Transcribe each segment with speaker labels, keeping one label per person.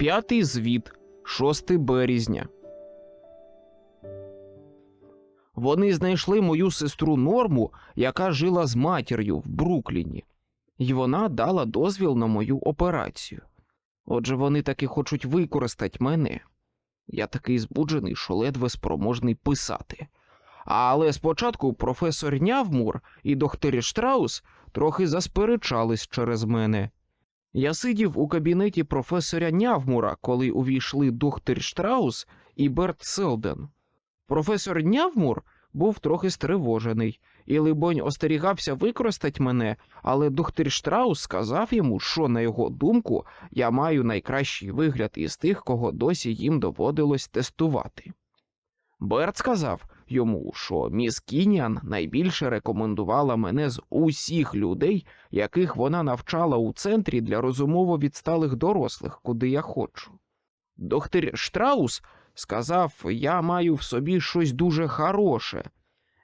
Speaker 1: П'ятий звіт, 6 березня. Вони знайшли мою сестру Норму, яка жила з матір'ю в Брукліні, і вона дала дозвіл на мою операцію. Отже, вони таки хочуть використати мене. Я такий збуджений, що ледве спроможний писати. Але спочатку професор Нявмур і доктор Штраус трохи засперечались через мене. Я сидів у кабінеті професора Нявмура, коли увійшли доктор Штраус і Берт Селден. Професор Нявмур був трохи стривожений і, либонь, остерігався використати мене, але доктор Штраус сказав йому, що, на його думку, я маю найкращий вигляд із тих, кого досі їм доводилось тестувати. Берт сказав йому, що міс Кініан найбільше рекомендувала мене з усіх людей, яких вона навчала у центрі для розумово відсталих дорослих, куди я хочу. Доктор Штраус сказав, я маю в собі щось дуже хороше.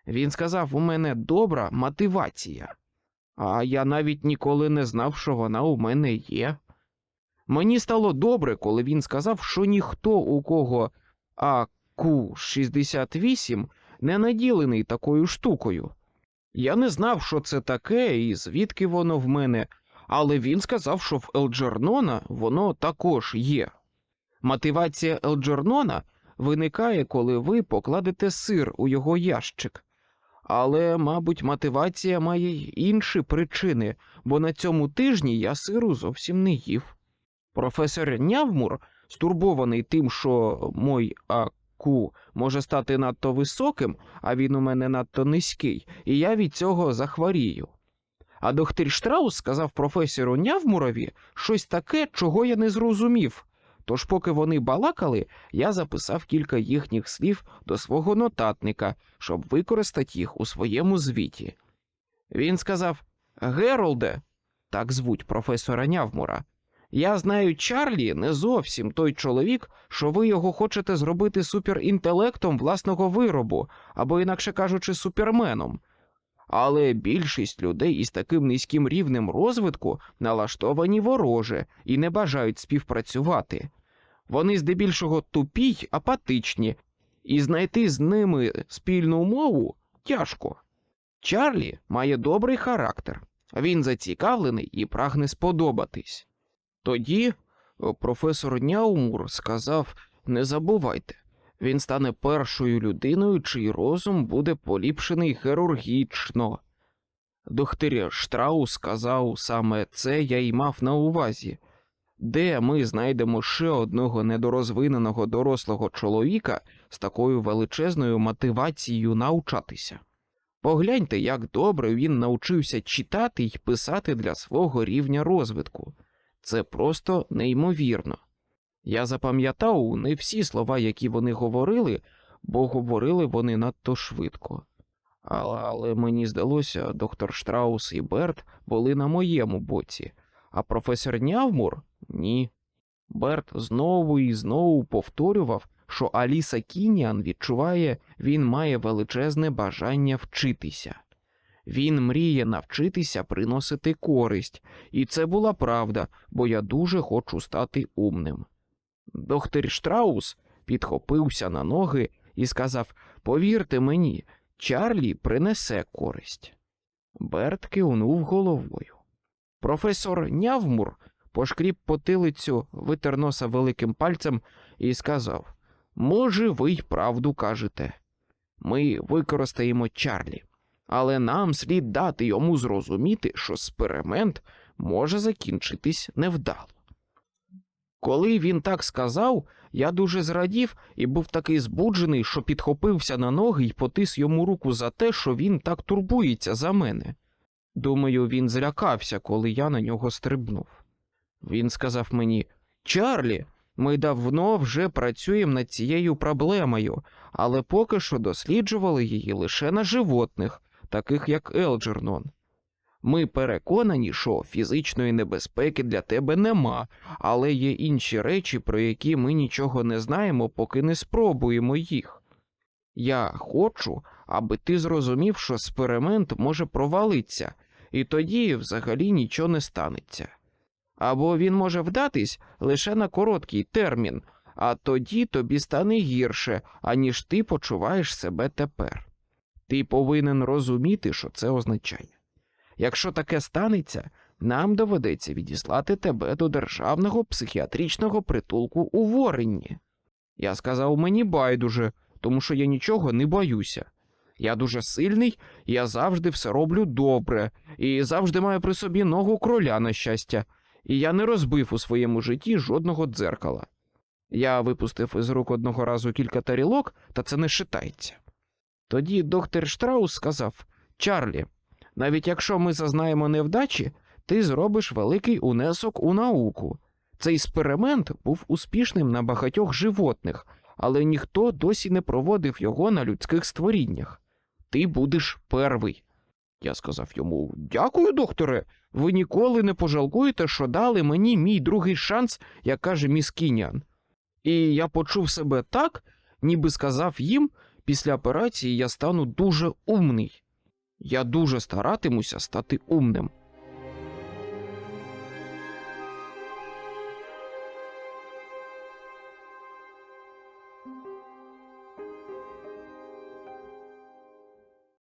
Speaker 1: Він сказав, у мене добра мотивація, а я навіть ніколи не знав, що вона у мене є. Мені стало добре, коли він сказав, що ніхто, у кого АК-68 не наділений такою штукою. Я не знав, що це таке і звідки воно в мене, але він сказав, що в Елджернона воно також є. Мотивація Елджернона виникає, коли ви покладете сир у його ящик. Але, мабуть, мотивація має й інші причини, бо на цьому тижні я сиру зовсім не їв. Професор Нявмур, стурбований тим, що мой АКУ може стати надто високим, а він у мене надто низький, і я від цього захворію. А доктор Штраус сказав професору Нявмурові щось таке, чого я не зрозумів. Тож, поки вони балакали, я записав кілька їхніх слів до свого нотатника, щоб використати їх у своєму звіті. Він сказав: Геролде, так звуть професора Нявмура. Я знаю, Чарлі не зовсім той чоловік, що ви його хочете зробити суперінтелектом власного виробу, або, інакше кажучи, суперменом. Але більшість людей із таким низьким рівнем розвитку налаштовані вороже і не бажають співпрацювати. Вони здебільшого тупі й апатичні, і знайти з ними спільну мову тяжко. Чарлі має добрий характер, він зацікавлений і прагне сподобатись. Тоді професор Няумур сказав: не забувайте, він стане першою людиною, чий розум буде поліпшений хірургічно. Доктор Штраус сказав саме це я й мав на увазі. Де ми знайдемо ще одного недорозвиненого дорослого чоловіка з такою величезною мотивацією навчатися? Погляньте, як добре він навчився читати й писати для свого рівня розвитку. Це просто неймовірно. Я запам'ятав не всі слова, які вони говорили, бо говорили вони надто швидко. Але, але мені здалося, доктор Штраус і Берт були на моєму боці, а професор Нявмур ні. Берт знову і знову повторював, що Аліса Кініан відчуває, він має величезне бажання вчитися. Він мріє навчитися приносити користь, і це була правда, бо я дуже хочу стати умним. Доктор Штраус підхопився на ноги і сказав: Повірте мені, Чарлі принесе користь. Берт кивнув головою. Професор Нявмур пошкріб потилицю, витер носа великим пальцем і сказав: Може, ви й правду кажете. Ми використаємо Чарлі, але нам слід дати йому зрозуміти, що експеримент може закінчитись невдало. Коли він так сказав, я дуже зрадів і був такий збуджений, що підхопився на ноги і потис йому руку за те, що він так турбується за мене. Думаю, він злякався, коли я на нього стрибнув. Він сказав мені: Чарлі, ми давно вже працюємо над цією проблемою, але поки що досліджували її лише на животних, таких як Елджернон. Ми переконані, що фізичної небезпеки для тебе нема, але є інші речі, про які ми нічого не знаємо, поки не спробуємо їх. Я хочу, аби ти зрозумів, що експеримент може провалитися, і тоді взагалі нічого не станеться. Або він може вдатись лише на короткий термін, а тоді тобі стане гірше, аніж ти почуваєш себе тепер. Ти повинен розуміти, що це означає. Якщо таке станеться, нам доведеться відіслати тебе до державного психіатричного притулку у Воренні. Я сказав мені байдуже, тому що я нічого не боюся. Я дуже сильний, я завжди все роблю добре, і завжди маю при собі ногу кроля на щастя, і я не розбив у своєму житті жодного дзеркала. Я випустив із рук одного разу кілька тарілок, та це не шитається. Тоді доктор Штраус сказав Чарлі, навіть якщо ми зазнаємо невдачі, ти зробиш великий унесок у науку. Цей експеримент був успішним на багатьох животних, але ніхто досі не проводив його на людських створіннях. Ти будеш перший. Я сказав йому Дякую, докторе. Ви ніколи не пожалкуєте, що дали мені мій другий шанс, як каже міс Кінян. І я почув себе так, ніби сказав їм, після операції я стану дуже умний. Я дуже старатимуся стати умним.